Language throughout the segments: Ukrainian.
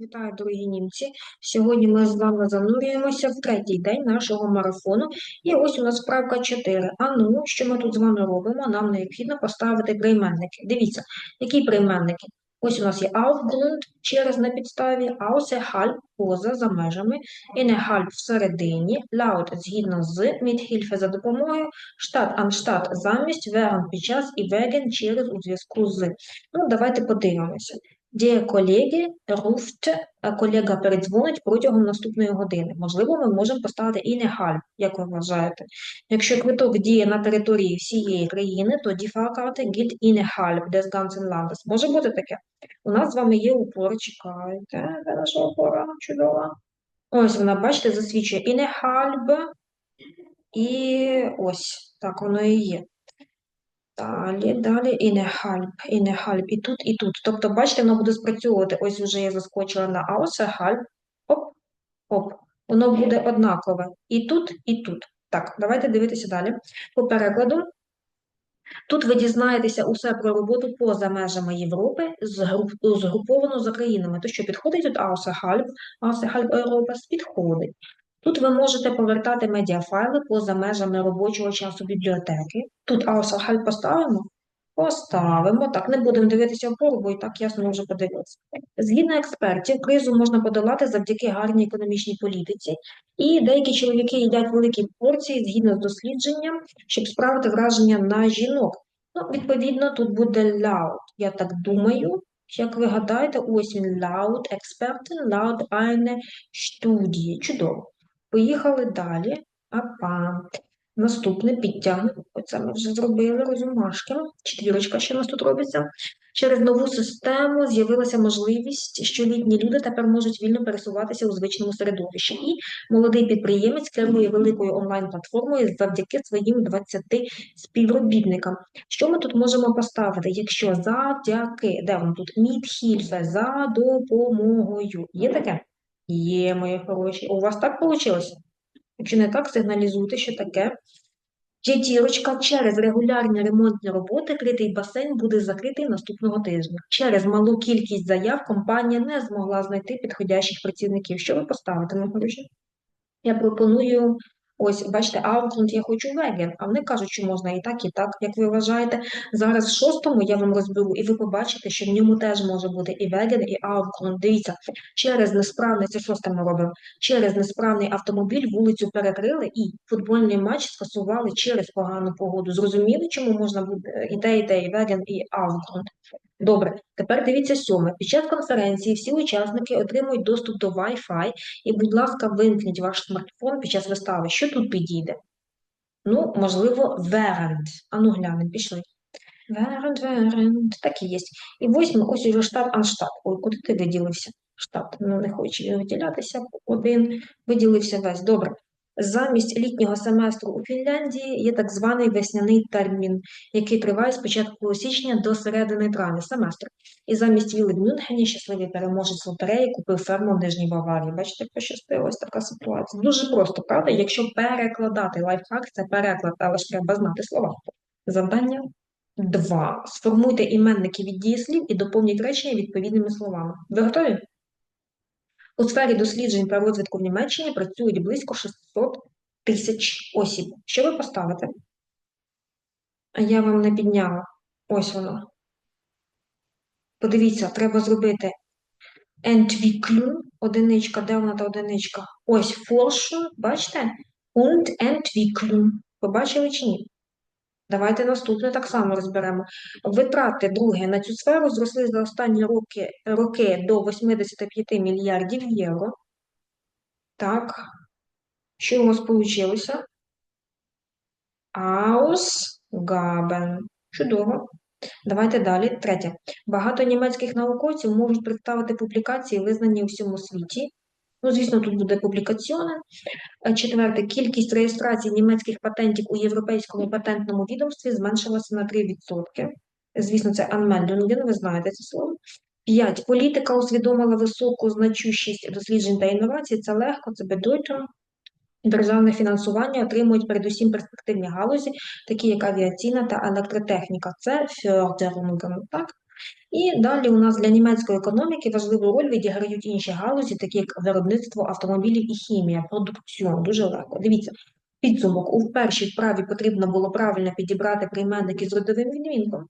Вітаю, дорогі німці. Сьогодні ми з вами занурюємося в третій день нашого марафону. І ось у нас вправка 4. А ну, що ми тут з вами робимо? Нам необхідно поставити прийменники. Дивіться, які прийменники? Ось у нас є Aufgrund через на підставі, außerhalb поза за межами, innerhalb всередині, laut згідно з, mit за допомогою, statt anstatt замість, während під час і wegen через у зв'язку з. Ну, давайте подивимося. Der колеги ruft, колега передзвонить протягом наступної години. Можливо, ми можемо поставити innerhalb, як ви вважаєте. Якщо квиток діє на території всієї країни, то die Fahrkarte gilt innerhalb des ganzen Landes. Може бути таке? У нас з вами є упор, чекайте, де наша опора? Чудова. Ось вона, бачите, засвідчує innerhalb, і ось так воно і є. Далі, далі, innerhalb, innerhalb, і не хальп, і тут, і тут. Тобто, бачите, воно буде спрацьовувати. Ось вже я заскочила на außerhalb, оп, оп. Воно буде однакове і тут, і тут. Так, давайте дивитися далі. По перекладу. Тут ви дізнаєтеся усе про роботу поза межами Європи, згруп- згруповано за країнами. То що підходить тут außerhalb, außerhalb Europas підходить. Тут ви можете повертати медіафайли поза межами робочого часу бібліотеки. Тут außerhalb поставимо? Поставимо. Так, не будемо дивитися опору, бо і так ясно вже подивилися. Згідно експертів, кризу можна подолати завдяки гарній економічній політиці. І деякі чоловіки їдять великі порції згідно з дослідженням, щоб справити враження на жінок. Ну, відповідно, тут буде loud. Я так думаю. Як ви гадаєте, ось він loud, експерти, loud eine Studie. Чудово. Поїхали далі. Апа. Наступне підтягнемо. Оце ми вже зробили розумашки. Четвірочка ще у нас тут робиться. Через нову систему з'явилася можливість, що літні люди тепер можуть вільно пересуватися у звичному середовищі. І молодий підприємець керує великою онлайн-платформою завдяки своїм 20 співробітникам. Що ми тут можемо поставити? Якщо завдяки, де воно тут? Мідхільфе, за допомогою. Є таке? Є, мої хороші. У вас так вийшло? Чи не так, сигналізуйте, що таке. П'ятірочка через регулярні ремонтні роботи критий басейн буде закритий наступного тижня. Через малу кількість заяв компанія не змогла знайти підходящих працівників. Що ви поставите, мої хороші? Я пропоную, ось, бачите, Outland я хочу веген, а вони кажуть, що можна і так, і так, як ви вважаєте. Зараз в шостому я вам розберу, і ви побачите, що в ньому теж може бути і веген, і Outland. Дивіться, через несправний, це шосте ми робимо, через несправний автомобіль вулицю перекрили і футбольний матч скасували через погану погоду. Зрозуміли, чому можна буде і те, і те, і веген, і Outland? Добре, тепер дивіться сьоме. Під час конференції всі учасники отримують доступ до Wi-Fi, і, будь ласка, вимкніть ваш смартфон під час вистави. Що тут підійде? Ну, можливо, während. Ану, глянемо, пішли. Während, während. Так і є. І восьме, ось уже штат анштат. Ой, куди ти виділився? Штат. Ну, не хоче виділятися. Один виділився весь. Добре. Замість літнього семестру у Фінляндії є так званий весняний термін, який триває з початку січня до середини травня семестру. І замість віли в Мюнхені щасливий переможець лотереї купив ферму в Нижній Баварії. Бачите, пощастило, така ситуація. Дуже просто, правда? Якщо перекладати лайфхак, це переклад, але ж треба знати слова. Завдання 2. Сформуйте іменники від дієслів і доповніть речення відповідними словами. Ви готові? У сфері досліджень та розвитку в Німеччині працюють близько 600 тисяч осіб. Що ви поставите? Я вам не підняла. Ось воно. Подивіться, треба зробити Entwicklung, одиничка, де вона та одиничка? Ось Forschung, бачите? Und Entwicklung. Побачили чи ні? Давайте наступне так само розберемо. Витрати друге на цю сферу зросли за останні роки, роки до 85 мільярдів євро. Так. Що у нас вийшло? Ausgaben. Чудово. Давайте далі. Третє. Багато німецьких науковців можуть представити публікації, визнані у всьому світі. Ну, звісно, тут буде публікаціони. Е, Четверте. Кількість реєстрацій німецьких патентів у Європейському патентному відомстві зменшилася на 3%. Звісно, це Anmeldungen, ви знаєте це слово. П'ять. Політика усвідомила високу значущість досліджень та інновацій. Це легко, це Bedeutung. Державне фінансування отримують передусім перспективні галузі, такі як авіаційна та електротехніка. Це Förderungen, так? І далі у нас для німецької економіки важливу роль відіграють інші галузі, такі як виробництво автомобілів і хімія, продукціон. Дуже легко. Дивіться, підсумок. У першій вправі потрібно було правильно підібрати прийменники з родовим відмінком,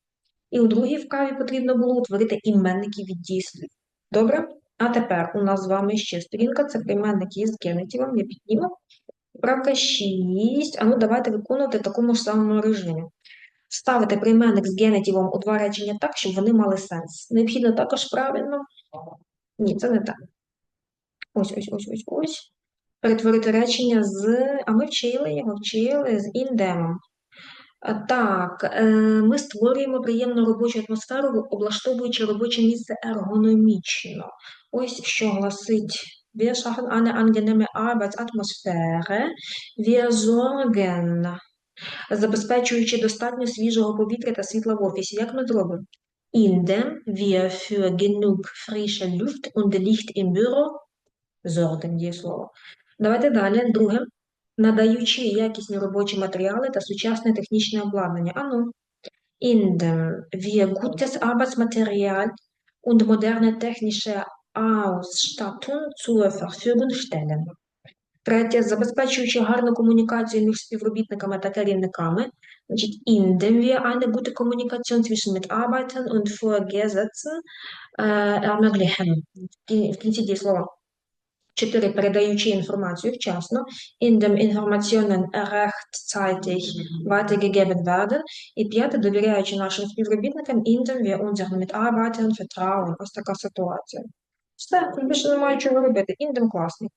і у другій вправі потрібно було утворити іменники від дійслів. Добре? А тепер у нас з вами ще сторінка, це прийменники із генетивом, я підніму. Вправка 6. А ну давайте виконувати в такому ж самому режимі. Ставити прийменник з генетивом у два речення так, щоб вони мали сенс. Необхідно також правильно. Ні, це не так. Ось, ось, ось, ось, ось. Перетворити речення з. А ми вчили його, вчили з індемом. Так, е, ми створюємо приємну робочу атмосферу, облаштовуючи робоче місце ергономічно. Ось що гласить. Wir schaffen eine angenehme Arbeitsatmosphäre. Wir sorgen забезпечуючи достатньо свіжого повітря та світла в офісі. Як ми зробимо? Indem wir für genug frische Luft und Licht im Büro sorgen, дієслово. Давайте далі. Друге. Надаючи якісні робочі матеріали та сучасне технічне обладнання. Ану. Indem wir gutes Arbeitsmaterial und moderne technische Ausstattung zur Verfügung stellen. Третє, забезпечуючи гарну комунікацію між співробітниками та керівниками, значить, indem wir eine gute Kommunikation zwischen Mitarbeitern und Vorgesetzten ermöglichen. В кінці дієслова. Чотири, передаючи інформацію вчасно, indem Informationen rechtzeitig weitergegeben werden. І п'яте, довіряючи нашим співробітникам, indem wir unseren Mitarbeitern vertrauen. Ось така ситуація. Все, більше немає чого робити. Індем класний.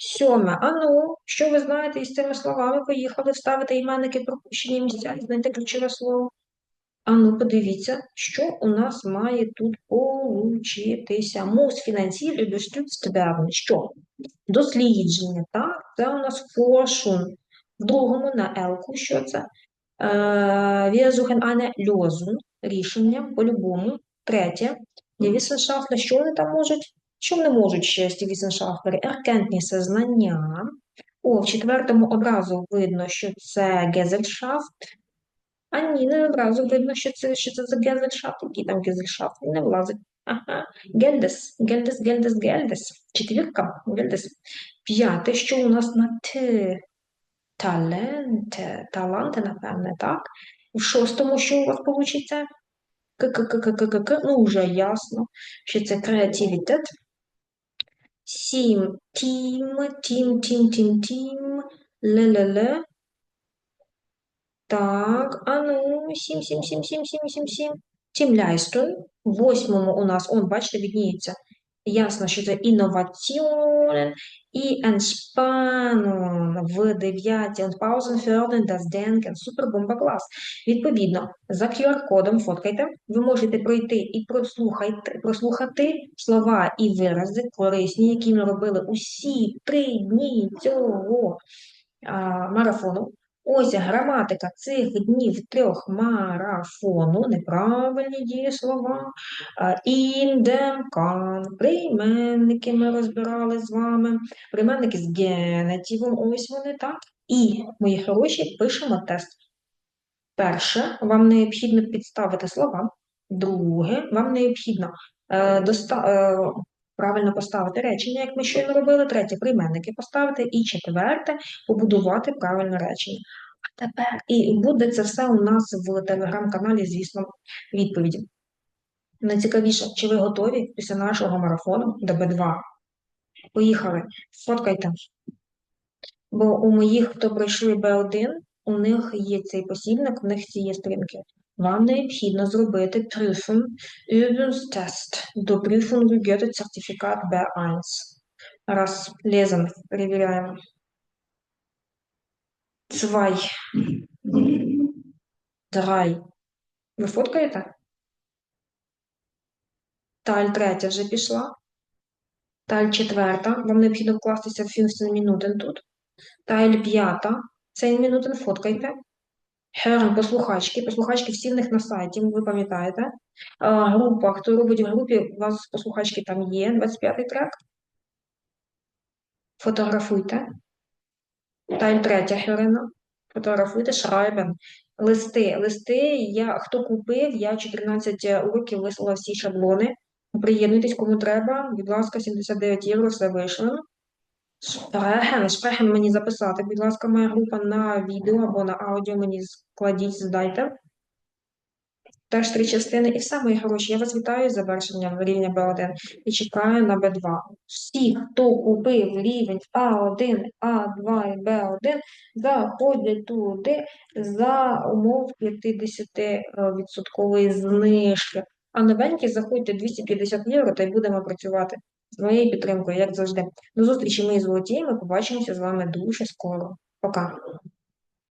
Сьоме. А ну, що ви знаєте із цими словами? Поїхали вставити іменники пропущені місця і знайти ключове слово. А ну, подивіться, що у нас має тут получитися. Мус фінансів і Що? Дослідження, так? Це у нас фошун. В другому на елку, що це? Wir suchen eine Lösung, рішення, по-любому. Третє. Die Wissenschaftler, що вони там можуть? Що не можуть ще ті Wissenschaftler? Знання. О, в четвертому образу видно, що це Gesellschaft. А ні, не одразу видно, що це що це за Gesellschaft. Який там Gesellschaft? Не влазить. Ага. Гельдес, Гельдес, Гельдес, Гельдес. Четвірка, Гельдес. П'яте, що у нас на Т? Таленте, таланти, напевне, так? В шостому, що у вас вийде? К-к-к-к-к-к, ну, вже ясно, що це креативітет. Сім. Тім, тім, тім, тім, тім, ле-ле-ле. Так, а ну, сім, сім, сім, сім, сім, сім, сім. Тім ляйстон. В восьмому у нас, он, бачите, відніється. Ясно, що це інноваціонен і Entspannung в дев'ятій und Pausen fördern das. Супер бомба клас. Відповідно, за QR-кодом фоткайте, ви можете пройти і прослухати, прослухати слова і вирази корисні, які ми робили усі три дні цього а, марафону. Ось граматика цих днів трьох марафону, неправильні дієслова, індем, кан, прийменники ми розбирали з вами, прийменники з генетивом, ось вони так. І, мої хороші, пишемо тест. Перше, вам необхідно підставити слова. Друге, вам необхідно е, доста... е, правильно поставити речення, як ми щойно робили, третє прийменники поставити, і четверте побудувати правильне речення. А тепер і буде це все у нас в телеграм-каналі, звісно, відповіді. Найцікавіше, чи ви готові після нашого марафону до Б2? Поїхали, фоткайте. Бо у моїх, хто пройшли Б1, у них є цей посібник, у них ці є сторінки. Вам необхідно зробити Prüfung Übungstest до Prüfung Goethe сертифікат B1. Раз, лезем, перевіряємо. Zwei. Drei. Ви фоткаєте? Таль третя вже пішла. Таль четверта. Вам необхідно вкластися в 15 минутин тут. Таль п'ята. Цей минутин фоткайте. Херн, послухачки. Послухачки всі в них на сайті, ви пам'ятаєте. Група, хто робить в групі, у вас послухачки там є, 25-й трек. Фотографуйте. Таль третя Херена. Фотографуйте, шрайбен. листи. Листи, я, хто купив, я 14 уроків вислала всі шаблони. Приєднуйтесь, кому треба. Будь ласка, 79 євро, все вийшло. Шпрехен, шпрехен мені записати, будь ласка, моя група на відео або на аудіо мені складіть, здайте. Теж три частини. І все, мої хороші. Я вас вітаю з завершенням рівня Б1 і чекаю на Б2. Всі, хто купив рівень А1, А2 і Б1, заходять туди за умов 50% знижки. А новенькі заходьте 250 євро та й будемо працювати з моєю підтримкою, як завжди. До зустрічі, мої золоті. Ми побачимося з вами дуже скоро. Пока.